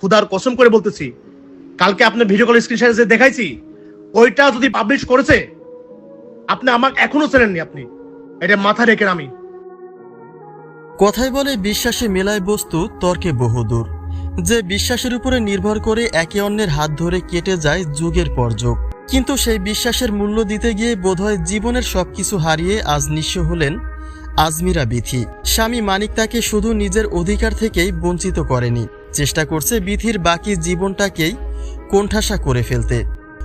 খুদার কসম করে বলতেছি। কালকে আপনি ভিডিও কল স্ক্রিন যে দেখাইছি, ওইটা যদি পাবলিশ করেছে, আপনি আমাকে এখনও চেনেননি আপনি। এটা মাথা রেখে আমি কথায় বলে বিশ্বাসে মেলায় বস্তু, তর্কে বহুদূর। যে বিশ্বাসের উপরে নির্ভর করে একে অন্যের হাত ধরে কেটে যায় যুগের পর যুগ। কিন্তু সেই বিশ্বাসের মূল্য দিতে গিয়ে বোধহয় জীবনের সবকিছু হারিয়ে আজ নিঃস্ব হলেন আজমিরা বিথি। স্বামী মানিক তাকে শুধু নিজের অধিকার থেকেই বঞ্চিত করেনি। চেষ্টা করছে বিথির বাকি জীবনটাকেই কোণঠাসা করে ফেলতে।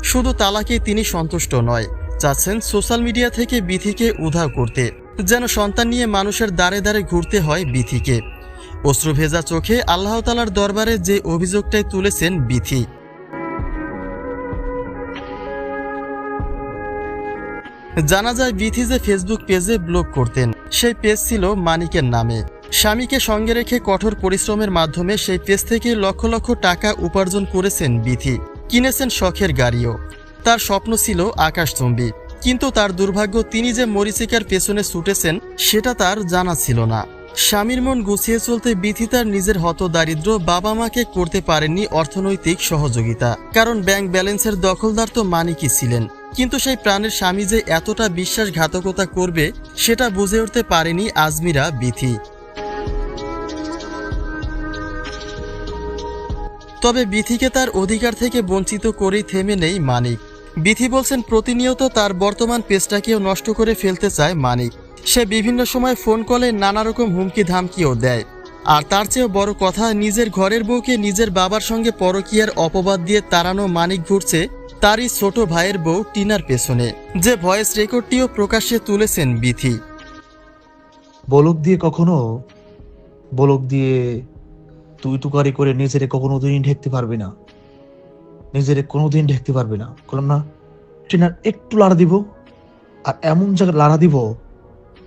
শুধু তালাকেই তিনি সন্তুষ্ট নয়, চাচ্ছেন সোশ্যাল মিডিয়া থেকে বিথিকে উধাও করতে, যেন সন্তান নিয়ে মানুষের দ্বারে দ্বারে ঘুরতে হয় বিথিকে অশ্রুভেজা চোখে আল্লাহ তালার দরবারে যে অভিযোগটাই তুলেছেন বিথি জানা যায় বিথি যে ফেসবুক পেজে ব্লগ করতেন, সেই পেজ ছিল মানিকের নামে। স্বামীকে সঙ্গে রেখে কঠোর পরিশ্রমের মাধ্যমে সেই পেজ থেকে লক্ষ লক্ষ টাকা উপার্জন করেছেন বিথি কিনেছেন শখের গাড়িও। তার স্বপ্ন ছিল আকাশচম্বী। কিন্তু তার দুর্ভাগ্য তিনি যে মরিচিকার পেছনে ছুটেছেন, সেটা তার জানা ছিল না। স্বামীর মন গুছিয়ে চলতে বিথি তার নিজের হত দারিদ্র বাবা মাকে করতে পারেননি অর্থনৈতিক সহযোগিতা। কারণ ব্যাংক ব্যালেন্সের দখলদার তো মানিকই ছিলেন। কিন্তু সেই প্রাণের স্বামী যে এতটা বিশ্বাসঘাতকতা করবে, সেটা বুঝে উঠতে পারেনি আজমিরা বিথি তবে বিথিকে তার অধিকার থেকে বঞ্চিত করেই থেমে নেই মানিক। বিথি বলছেন, প্রতিনিয়ত তার বর্তমান পেজটাকেও নষ্ট করে ফেলতে চায় মানিক। সে বিভিন্ন সময় ফোন কলে নানা রকম হুমকি ধামকিও দেয়। আর তার চেয়েও বড় কথা, নিজের ঘরের বউকে নিজের বাবার সঙ্গে পরকীয়ার অপবাদ দিয়ে তাড়ানো মানিক ঘুরছে তারই ছোট ভাইয়ের বউ টিনার পেছনে। যে ভয়েস রেকর্ডটিও প্রকাশ্যে তুলেছেন বিথি। বলক দিয়ে কখনো, বলক দিয়ে তুই তুকারি করে নিজেরে কখনো দিন ঢেকতে পারবি না। নিজেরে কোনোদিন ঢেকতে পারবি না। বললাম না, ট্রেনার, একটু লাড়া দিব, আর এমন জায়গায় লাড়া দিব,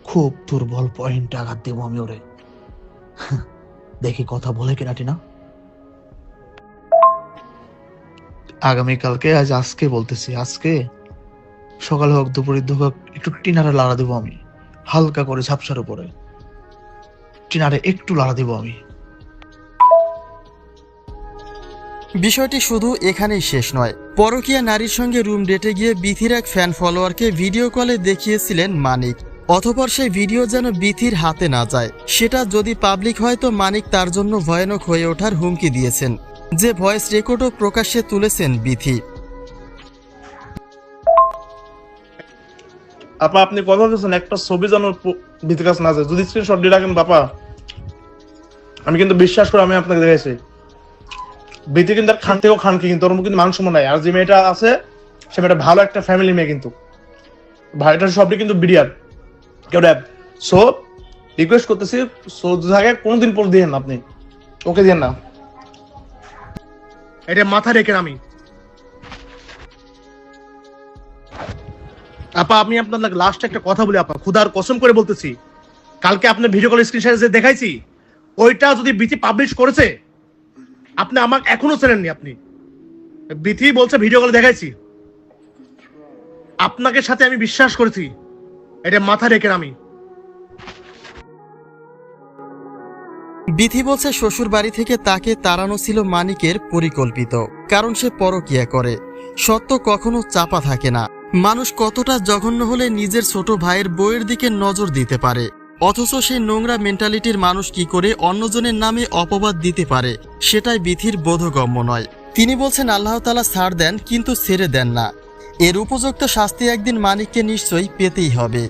খুব দুর্বল পয়েন্ট আঘাত দেবো আমি ওরে। দেখি কথা বলে কিনা, টিনা। আগামীকালকে, আজ আজকে বলতেছি, আজকে সকাল হোক দুপুরের হোক, একটু টিনারে লাড়া দেবো আমি, হালকা করে ঝাপসার উপরে। টিনারে একটু লাড়া দেবো আমি। বিষয়টি শুধু এখানেই শেষ নয়। পরকীয়া নারীর সঙ্গে রুম ডেটে গিয়ে বিথির এক ফ্যান ফলোয়ারকে ভিডিও কলে দেখিয়েছিলেন মানিক। অথপর সেই ভিডিও যেন বিথির হাতে না যায়। সেটা যদি পাবলিক হয় তো মানিক তার জন্য ভয়ানক হয়ে ওঠার হুমকি দিয়েছেন। যে ভয়েস রেকর্ডও প্রকাশ্যে তুলেছেন বিথি। আপা, আপনি কথা বলছেন একটা ছবি যেন ভিতরে কাছে না যায়। যদি স্ক্রিনশট দিয়ে রাখেন, বাপা। আমি কিন্তু বিশ্বাস করে আমি আপনাকে দেখেছি। বিতি কিন্তু আর খান থেকেও খান কিন্তু, ওর কিন্তু মান সম্মান নাই। আর যে মেয়েটা আছে, সে মেয়েটা ভালো একটা ফ্যামিলি মেয়ে কিন্তু। ভাইটা সবটি কিন্তু বিরিয়ার কেউ ড্যাব সো রিকোয়েস্ট করতেছি সো জায়গায় কোনোদিন পর দিয়েন আপনি। ওকে দিয়েন না। এটা মাথা রেখে আমি। আপা, আমি আপনার লাস্ট একটা কথা বলি আপা, খুদার কসম করে বলতেছি। কালকে আপনার ভিডিও কল স্ক্রিন যে দেখাইছি, ওইটা যদি বিথি পাবলিশ করেছে আপনি আমাকে এখনও চেনেননি আপনি। বিথি বলছে ভিডিও কলে দেখাইছি। আপনাকে সাথে আমি বিশ্বাস করেছি। এটা মাথা রেখে আমি বিথি বলছে শ্বশুর বাড়ি থেকে তাকে তাড়ানো ছিল মানিকের পরিকল্পিত, কারণ সে পরকিয়া করে। সত্য কখনো চাপা থাকে না। মানুষ কতটা জঘন্য হলে নিজের ছোট ভাইয়ের বইয়ের দিকে নজর দিতে পারে। অথচ সেই নোংরা মেন্টালিটির মানুষ কি করে অন্যজনের নামে অপবাদ দিতে পারে, সেটাই বিথির বোধগম্য নয়। তিনি বলছেন, আল্লাহ তালা ছাড় দেন, কিন্তু ছেড়ে দেন না। এর উপযুক্ত শাস্তি একদিন মানিককে নিশ্চয়ই পেতেই হবে।